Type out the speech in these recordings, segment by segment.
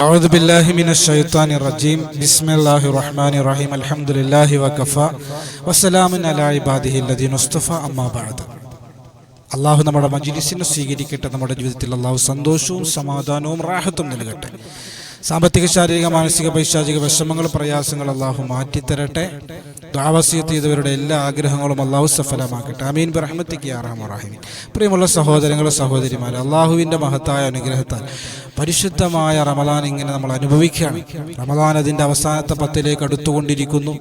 أعوذ بالله من الشيطان الرجيم بسم الله الرحمن الرحيم الحمد لله وكفى وسلام على عباده الذين اصطفى أما بعد അള്ളാഹു നമ്മുടെ മജിലിസിനെ സ്വീകരിക്കട്ടെ നമ്മുടെ ജീവിതത്തിൽ അള്ളാഹു സന്തോഷവും സമാധാനവും റാഹത്തും നൽകട്ടെ സാമ്പത്തിക ശാരീരിക മാനസിക പൈശാചിക വിഷമങ്ങൾ പ്രയാസങ്ങൾ അള്ളാഹു മാറ്റിത്തരട്ടെ ദാവസ്യത്ത് ചെയ്തവരുടെ എല്ലാ ആഗ്രഹങ്ങളും അള്ളാഹു സഫലമാക്കട്ടെ. അമീൻ ബറഹ്മത്തിക്ക് ആറാമറാഹിമി പ്രിയമുള്ള സഹോദരങ്ങളെ സഹോദരിമാരെ അള്ളാഹുവിന്റെ മഹത്തായ അനുഗ്രഹത്താൽ പരിശുദ്ധമായ റമലാൻ ഇങ്ങനെ നമ്മൾ അനുഭവിക്കുകയാണ്. റമലാൻ അതിന്റെ അവസാനത്തെ പത്തിലേക്ക് അടുത്തുകൊണ്ടിരിക്കുന്നു.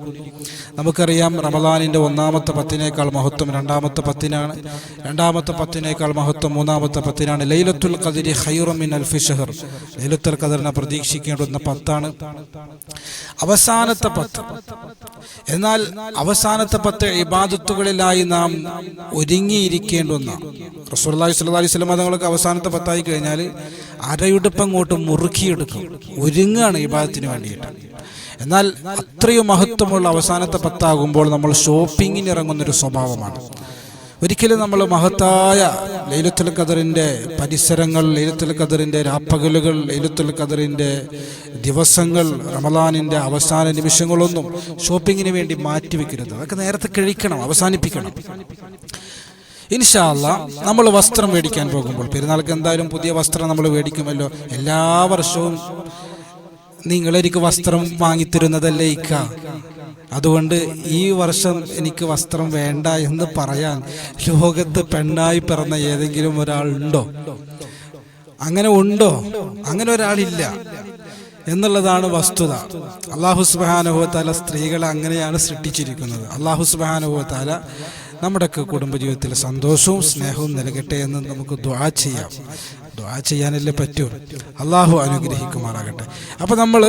നമുക്കറിയാം റമലാനിന്റെ ഒന്നാമത്തെ പത്തിനേക്കാൾ മഹത്വം രണ്ടാമത്തെ പത്തിനാണ്. രണ്ടാമത്തെ പത്തിനേക്കാൾ മഹത്വം മൂന്നാമത്തെ പത്തിനാണ്. ലൈലത്തുൽ ഖദരി ഹൈറമിൻ അൽഫി ഷഹർ ലൈലത്തുൽ ഖദറിനെ പ്രതീക്ഷിക്കേണ്ടുന്ന പത്താണ്. അവസാനത്തെ പത്ത്. എന്നാൽ അവസാനത്തെ പത്ത് ഇബാദത്തുകളിലായി നാം ഒരുങ്ങിയിരിക്കേണ്ടുന്ന റസൂലുള്ളാഹി സ്വല്ലല്ലാഹി അലൈഹി വസല്ലം തങ്ങൾക്ക് അവസാനത്തെ പത്തായി കഴിഞ്ഞാൽ അരയുടുപ്പ് അങ്ങോട്ട് മുറുക്കിയെടുക്കും. ഒരുങ്ങുകയാണ് ഇബാദത്തിന് വേണ്ടിയിട്ട്. എന്നാൽ അത്രയും മഹത്വമുള്ള അവസാനത്തെ പത്താകുമ്പോൾ നമ്മൾ ഷോപ്പിങ്ങിന് ഇറങ്ങുന്നൊരു സ്വഭാവമാണ്. ഒരിക്കലും നമ്മൾ മഹത്തായ ലൈലത്തുൽ ഖദറിന്റെ പരിസരങ്ങൾ ലൈലത്തുൽ ഖദറിന്റെ രാപ്പകലുകൾ ലൈലത്തുൽ ഖദറിന്റെ ദിവസങ്ങൾ റമദാനിന്റെ അവസാന നിമിഷങ്ങളൊന്നും ഷോപ്പിങ്ങിന് വേണ്ടി മാറ്റിവെക്കരുത്. അതൊക്കെ നേരത്തെ കഴിക്കണം അവസാനിപ്പിക്കണം. ഇൻഷാല്ല നമ്മൾ വസ്ത്രം മേടിക്കാൻ പോകുമ്പോൾ പെരുന്നാൾക്ക് എന്തായാലും പുതിയ വസ്ത്രം നമ്മൾ മേടിക്കുമല്ലോ. എല്ലാ വർഷവും നിങ്ങളെനിക്ക് വസ്ത്രം വാങ്ങിത്തരുന്നതല്ലേ ഇക്ക? അതുകൊണ്ട് ഈ വർഷം എനിക്ക് വസ്ത്രം വേണ്ട എന്ന് പറയാൻ ലോകത്ത് പെണ്ണായി പിറന്ന ഏതെങ്കിലും ഒരാൾ ഉണ്ടോ? അങ്ങനെ ഉണ്ടോ? അങ്ങനെ ഒരാളില്ല എന്നുള്ളതാണ് വസ്തുത. അള്ളാഹു സുബാനുഭവത്താല സ്ത്രീകളെ അങ്ങനെയാണ് സൃഷ്ടിച്ചിരിക്കുന്നത്. അള്ളാഹു സുബാനുഭവത്താല നമ്മുടെയൊക്കെ കുടുംബജീവിതത്തിൽ സന്തോഷവും സ്നേഹവും നൽകട്ടെ എന്ന് നമുക്ക് ദ്വാ ചെയ്യാം. ദ്വാ ചെയ്യാനല്ലേ പറ്റൂ. അള്ളാഹു അനുഗ്രഹിക്കുമാറാകട്ടെ. അപ്പോൾ നമ്മൾ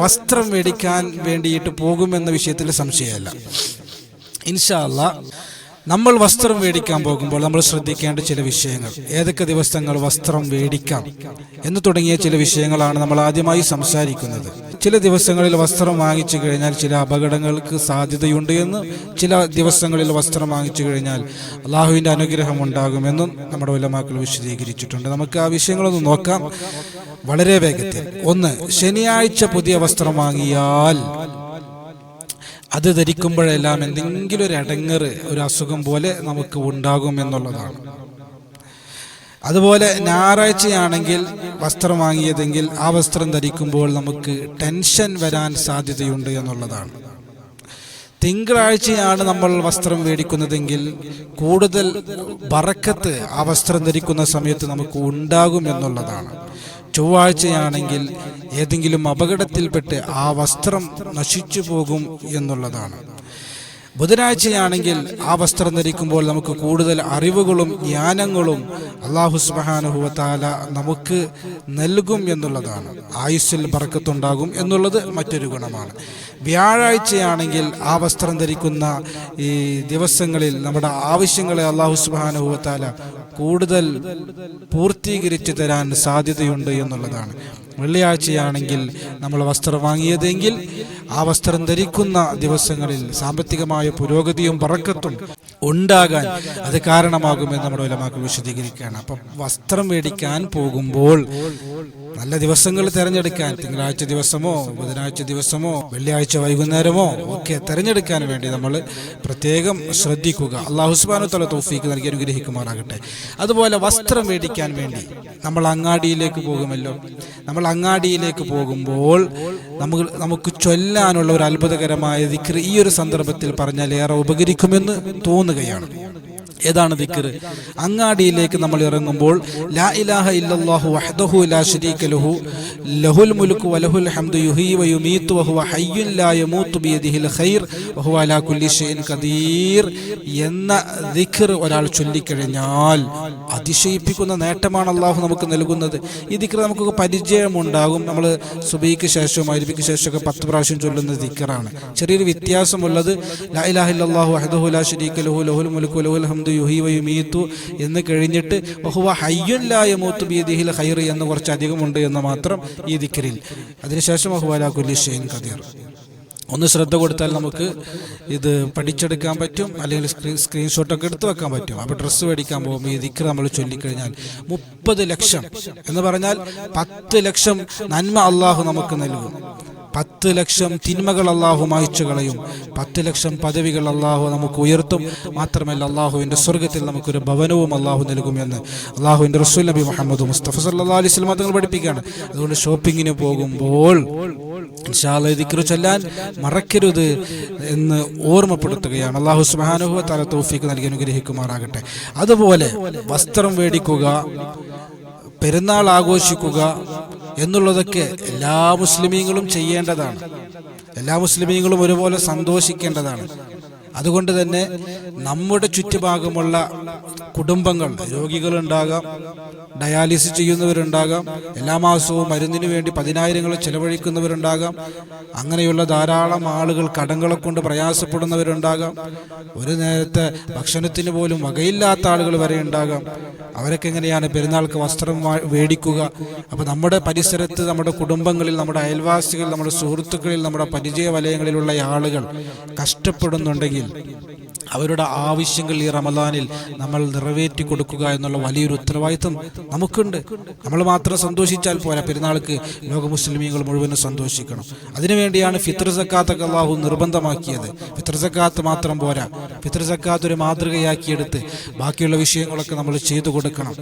വസ്ത്രം മേടിക്കാൻ വേണ്ടിയിട്ട് പോകുമെന്ന വിഷയത്തിൽ സംശയമല്ല. ഇൻഷാ അല്ലാ നമ്മൾ വസ്ത്രം മേടിക്കാൻ പോകുമ്പോൾ നമ്മൾ ശ്രദ്ധിക്കേണ്ട ചില വിഷയങ്ങൾ. ഏതൊക്കെ ദിവസങ്ങൾ വസ്ത്രം മേടിക്കാം എന്ന് തുടങ്ങിയ ചില വിഷയങ്ങളാണ് നമ്മൾ ആദ്യമായി സംസാരിക്കുന്നത്. ചില ദിവസങ്ങളിൽ വസ്ത്രം വാങ്ങിച്ചു കഴിഞ്ഞാൽ ചില അപകടങ്ങൾക്ക് സാധ്യതയുണ്ട് എന്ന് ചില ദിവസങ്ങളിൽ വസ്ത്രം വാങ്ങിച്ചു കഴിഞ്ഞാൽ അള്ളാഹുവിന്റെ അനുഗ്രഹം ഉണ്ടാകുമെന്നും നമ്മുടെ ഉലമാക്കൾ വിശദീകരിച്ചിട്ടുണ്ട്. നമുക്ക് ആ വിഷയങ്ങളൊന്ന് നോക്കാം. വളരെ വേഗത്തിൽ. ഒന്ന് ശനിയാഴ്ച പുതിയ വസ്ത്രം വാങ്ങിയാൽ അത് ധരിക്കുമ്പോഴെല്ലാം എന്തെങ്കിലും ഒരു അടങ്ങറ് ഒരു അസുഖം പോലെ നമുക്ക് ഉണ്ടാകും എന്നുള്ളതാണ്. അതുപോലെ ഞായറാഴ്ചയാണെങ്കിൽ വസ്ത്രം വാങ്ങിയതെങ്കിൽ ആ വസ്ത്രം ധരിക്കുമ്പോൾ നമുക്ക് ടെൻഷൻ വരാൻ സാധ്യതയുണ്ട് എന്നുള്ളതാണ്. തിങ്കളാഴ്ചയാണ് നമ്മൾ വസ്ത്രം മേടിക്കുന്നതെങ്കിൽ കൂടുതൽ ബറക്കത്ത് ആ വസ്ത്രം ധരിക്കുന്ന സമയത്ത് നമുക്ക് ഉണ്ടാകും എന്നുള്ളതാണ്. ചൊവ്വാഴ്ചയാണെങ്കിൽ ഏതെങ്കിലും അപകടത്തിൽപ്പെട്ട് ആ വസ്ത്രം നശിച്ചു പോകും എന്നുള്ളതാണ്. ബുധനാഴ്ചയാണെങ്കിൽ ആ വസ്ത്രം ധരിക്കുമ്പോൾ നമുക്ക് കൂടുതൽ അറിവുകളും ജ്ഞാനങ്ങളും അള്ളാഹു സുബാനുഹുവത്താല നമുക്ക് നൽകും എന്നുള്ളതാണ്. ആയുസ്സിൽ പറക്കത്തുണ്ടാകും എന്നുള്ളത് മറ്റൊരു ഗുണമാണ്. വ്യാഴാഴ്ചയാണെങ്കിൽ ആ വസ്ത്രം ധരിക്കുന്ന ഈ ദിവസങ്ങളിൽ നമ്മുടെ ആവശ്യങ്ങളെ അള്ളാഹു സുബാനുഹുവത്താല കൂടുതൽ പൂർത്തീകരിച്ചു തരാൻ സാധ്യതയുണ്ട് എന്നുള്ളതാണ്. വെള്ളിയാഴ്ചയാണെങ്കിൽ നമ്മൾ വസ്ത്രം വാങ്ങിയതെങ്കിൽ ആ വസ്ത്രം ധരിക്കുന്ന ദിവസങ്ങളിൽ സാമ്പത്തികമായ പുരോഗതിയും പറക്കത്തും ഉണ്ടാകാൻ അത് കാരണമാകുമെന്ന് നമ്മുടെ ഉലമാക്കൾ വിശദീകരിക്കുകയാണ്. അപ്പം വസ്ത്രം മേടിക്കാൻ പോകുമ്പോൾ നല്ല ദിവസങ്ങൾ തിരഞ്ഞെടുക്കാൻ തിങ്കളാഴ്ച ദിവസമോ ബുധനാഴ്ച ദിവസമോ വെള്ളിയാഴ്ച വൈകുന്നേരമോ ഒക്കെ തിരഞ്ഞെടുക്കാൻ വേണ്ടി നമ്മൾ പ്രത്യേകം ശ്രദ്ധിക്കുക. അള്ളാഹു സുബാനു തല തോഫീക്ക് നൽകി അനുഗ്രഹിക്കുമാറാകട്ടെ. അതുപോലെ വസ്ത്രം മേടിക്കാൻ വേണ്ടി നമ്മൾ അങ്ങാടിയിലേക്ക് പോകുമല്ലോ. നമ്മൾ അങ്ങാടിയിലേക്ക് പോകുമ്പോൾ നമുക്ക് നമുക്ക് ചൊല്ലാനുള്ള ഒരു അത്ഭുതകരമായ ദിക്ർ ഈ ഒരു സന്ദർഭത്തിൽ പറഞ്ഞാൽ ഏറെ ഉപകരിക്കുമെന്ന് തോന്നുകയാണ്. ഏതാണ് ദിക്കർ അങ്ങാടിയിലേക്ക് നമ്മൾ ഇറങ്ങുമ്പോൾ ലാ ഇലാഹ ഇല്ലല്ലാഹു വഹ്ദഹു ലാ ശരീക ലഹു ലഹുൽ മുൽക്കു വലഹുൽ ഹംദു യുഹീ വയുമീതു വഹുവ ഹയ്യുൻ ലാ യമൂതു ബിയദിഹിൽ ഖൈർ വഹുവ അലാ കുല്ലി ഷൈഇൻ ഖദീർ എന്ന ദിക്ർ ഒരാൾ ചൊല്ലിക്കഴിഞ്ഞാൽ അതിശയിപ്പിക്കുന്ന നേട്ടമാണ് അള്ളാഹു നമുക്ക് നൽകുന്നത്. ഈ ദിക്ർ നമുക്ക് പരിചയമുണ്ടാകും. നമ്മൾ സുബൈക്ക് ശേഷവും അരുബിക്ക് ശേഷമൊക്കെ പത്ത് പ്രാവശ്യം ചൊല്ലുന്ന ദിക്കറാണ് ചെറിയൊരു വ്യത്യാസമുള്ളത്. ലഹു ലഹുൽ ലഹുൽ ഹംദു എന്ന് കഴിഞ്ഞിട്ട് വഹുവ ഹയ്യുൻ ലാ യമൂത്തു ബിയദിഹിൽ ഖൈർ എന്ന് മാത്രം ഈ ദിക്കറിൽ അതിനുശേഷം കുല്ലി ഷൈഇൻ ഖദീർ. ഒന്ന് ശ്രദ്ധ കൊടുത്താൽ നമുക്ക് ഇത് പഠിച്ചെടുക്കാൻ പറ്റും അല്ലെങ്കിൽ സ്ക്രീൻ സ്ക്രീൻഷോട്ടൊക്കെ എടുത്തു വെക്കാൻ പറ്റും. അപ്പോൾ ഡ്രസ്സ് മേടിക്കാൻ പോകുമ്പോൾ ഈ ദിക്ര നമ്മൾ ചൊല്ലിക്കഴിഞ്ഞാൽ മുപ്പത് ലക്ഷം എന്ന് പറഞ്ഞാൽ പത്ത് ലക്ഷം നന്മ അള്ളാഹു നമുക്ക് നൽകും. പത്ത് ലക്ഷം തിന്മകൾ അള്ളാഹു മായ്ച്ചു കളയും. പത്ത് ലക്ഷം പദവികൾ അള്ളാഹു നമുക്ക് ഉയർത്തും. മാത്രമല്ല അള്ളാഹുവിന്റെ സ്വർഗത്തിൽ നമുക്കൊരു ഭവനവും അള്ളാഹു നൽകുമെന്ന് അള്ളാഹുവിന്റെ റസൂൽ നബി മുഹമ്മദ് മുസ്തഫ സല്ലാ അലൈഹി സ്വലം തങ്ങൾ പഠിപ്പിക്കുകയാണ്. അതുകൊണ്ട് ഷോപ്പിങ്ങിന് പോകുമ്പോൾ ഇൻഷാല്ല ചൊല്ലാൻ മറക്കരുത് എന്ന് ഓർമ്മപ്പെടുത്തുകയാണ്. അള്ളാഹു സുബാനുഹു തല തോഫിക്ക് നൽകി അനുഗ്രഹിക്കുമാറാകട്ടെ. അതുപോലെ വസ്ത്രം മേടിക്കുക പെരുന്നാൾ ആഘോഷിക്കുക എന്നുള്ളതൊക്കെ എല്ലാ മുസ്ലിമീങ്ങളും ചെയ്യേണ്ടതാണ്. എല്ലാ മുസ്ലിമീങ്ങളും ഒരുപോലെ സന്തോഷിക്കേണ്ടതാണ്. അതുകൊണ്ട് തന്നെ നമ്മുടെ ചുറ്റുഭാഗമുള്ള കുടുംബങ്ങൾ രോഗികളുണ്ടാകാം ഡയാലിസിസ് ചെയ്യുന്നവരുണ്ടാകാം എല്ലാ മാസവും മരുന്നിന് വേണ്ടി പതിനായിരങ്ങൾ ചെലവഴിക്കുന്നവരുണ്ടാകാം അങ്ങനെയുള്ള ധാരാളം ആളുകൾ കടങ്ങളെ കൊണ്ട് പ്രയാസപ്പെടുന്നവരുണ്ടാകാം ഒരു നേരത്തെ ഭക്ഷണത്തിന് പോലും വകയില്ലാത്ത ആളുകൾ വരെ ഉണ്ടാകാം. അവരൊക്കെ എങ്ങനെയാണ് പെരുന്നാൾക്ക് വസ്ത്രം മേടിക്കുക അപ്പോൾ നമ്മുടെ പരിസരത്ത് നമ്മുടെ കുടുംബങ്ങളിൽ നമ്മുടെ അയൽവാസികൾ നമ്മുടെ സുഹൃത്തുക്കളിൽ നമ്മുടെ പരിചയ വലയങ്ങളിലുള്ള ആളുകൾ കഷ്ടപ്പെടുന്നുണ്ടെങ്കിൽ അവരുടെ ആവശ്യങ്ങൾ ഈ റമദാനിൽ നമ്മൾ നിറവേറ്റി കൊടുക്കുക എന്നുള്ള വലിയൊരു ഉത്തരവാദിത്വം നമുക്കുണ്ട്. നമ്മൾ മാത്രം സന്തോഷിച്ചാൽ പോരാ. പെരുന്നാൾക്ക് ലോക മുസ്ലിമീങ്ങൾ മുഴുവനും സന്തോഷിക്കണം. അതിനുവേണ്ടിയാണ് ഫിത്ര സക്കാത്തൊക്കെ അള്ളാഹു നിർബന്ധമാക്കിയത്. ഫിത്ര സക്കാത്ത് മാത്രം പോരാ. ഫിത്ര സക്കാത്ത് ഒരു മാതൃകയാക്കിയെടുത്ത് ബാക്കിയുള്ള വിഷയങ്ങളൊക്കെ നമ്മൾ ചെയ്തു കൊടുക്കണം.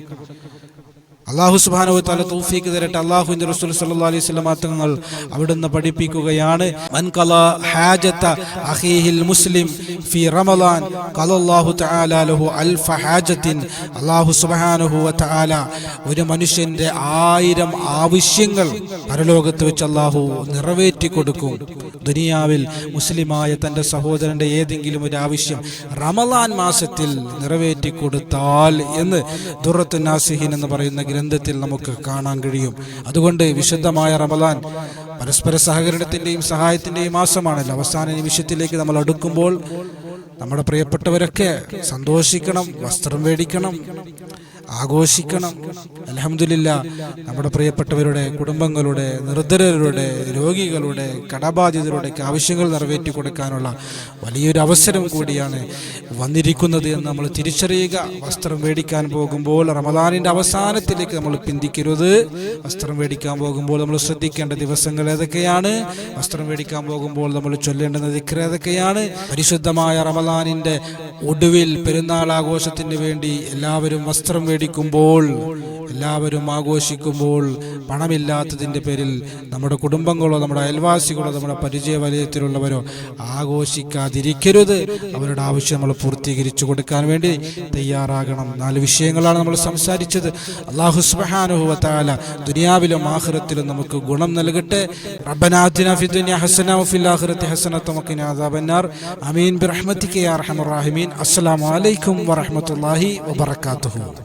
അള്ളാഹു സുബാനോ തല തൗഫീക്ക് തരട്ടെ. അള്ളാഹുവിന്റെ റസൂൽ സല്ലല്ലാഹു അലൈഹി വസല്ലം തങ്ങൾ അവിടുന്ന് പഠിപ്പിക്കുകയാണ്. മൻ ഖലാ ഹാജത അഖീഹിൽ മുസ്ലിം ഫി ഖലല്ലാഹു തആല ലഹു അൽഫ ഹാജത്തിൻ. അള്ളാഹു വ തആല ഒരു മനുഷ്യന്റെ ആയിരം ആവശ്യങ്ങൾ പരലോകത്ത് വെച്ച് അള്ളാഹു നിറവേറ്റി കൊടുക്കും. ദുനിയാവിൽ മുസ്ലിമായ തന്റെ സഹോദരന്റെ ഏതെങ്കിലും ഒരു ആവശ്യം റമളാൻ മാസത്തിൽ നിറവേറ്റി കൊടുത്താൽ എന്ന് ദുറത്ത് നാസിഹിൻ എന്ന് പറയുന്ന ഗ്രന്ഥത്തിൽ നമുക്ക് കാണാൻ കഴിയും. അതുകൊണ്ട് വിശുദ്ധമായ റമദാൻ പരസ്പര സഹകരണത്തിന്റെയും സഹായത്തിന്റെയും മാസമാണല്ലോ അവസാന നിമിഷത്തിലേക്ക് നമ്മൾ അടുക്കുമ്പോൾ നമ്മുടെ പ്രിയപ്പെട്ടവരൊക്കെ സന്തോഷിക്കണം വസ്ത്രം മേടിക്കണം. ആഘോഷിക്കണം. അലഹമില്ല നമ്മുടെ പ്രിയപ്പെട്ടവരുടെ കുടുംബങ്ങളുടെ നിർദ്ധരരുടെ രോഗികളുടെ കടബാധിതരുടെ ആവശ്യങ്ങൾ നിറവേറ്റി കൊടുക്കാനുള്ള വലിയൊരു അവസരം കൂടിയാണ് വന്നിരിക്കുന്നത് എന്ന് നമ്മൾ തിരിച്ചറിയുക. വസ്ത്രം മേടിക്കാൻ പോകുമ്പോൾ റമദാനിന്റെ അവസാനത്തിലേക്ക് നമ്മൾ പിന്തിക്കരുത്. വസ്ത്രം മേടിക്കാൻ പോകുമ്പോൾ നമ്മൾ ശ്രദ്ധിക്കേണ്ട ദിവസങ്ങൾ ഏതൊക്കെയാണ്? വസ്ത്രം മേടിക്കാൻ പോകുമ്പോൾ നമ്മൾ ചൊല്ലേണ്ടുന്ന ദിക്ര ഏതൊക്കെയാണ്? പരിശുദ്ധമായ റമദാനിന്റെ ഒടുവിൽ പെരുന്നാൾ ആഘോഷത്തിന് വേണ്ടി എല്ലാവരും വസ്ത്രം മേടിക്കുമ്പോൾ എല്ലാവരും ആഘോഷിക്കുമ്പോൾ പണമില്ലാത്തതിന്റെ പേരിൽ നമ്മുടെ കുടുംബങ്ങളോ നമ്മുടെ അയൽവാസികളോ നമ്മുടെ പരിചയ വലയത്തിലുള്ളവരോ ആഘോഷിക്കാതിരിക്കരുത്. അവരുടെ ആവശ്യം നമ്മൾ പൂർത്തീകരിച്ചു കൊടുക്കാൻ വേണ്ടി തയ്യാറാകണം. നാല് വിഷയങ്ങളാണ് നമ്മൾ സംസാരിച്ചത്. അള്ളാഹു സുബാനുഹുവത്താല ദുനിയാവിലും ആഹ്റത്തിലും നമുക്ക് ഗുണം നൽകട്ടെ. റബ്ബനാഥിന ഫി ദുനിയ ഹസന ഫിൽ ആഖിറത്തി റഹീമീൻ. അസ്സലാമു അലൈക്കും വറഹ്മത്തുള്ളാഹി വബറകാതുഹു.